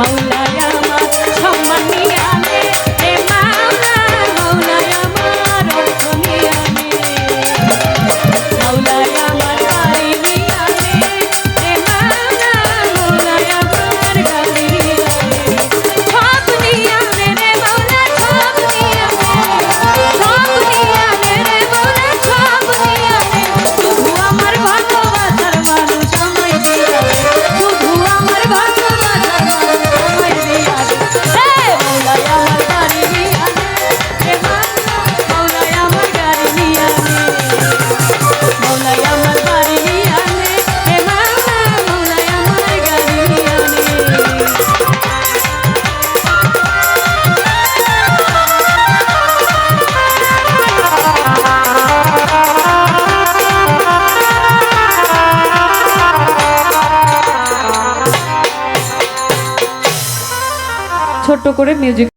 Maula. ছোট্ট করে music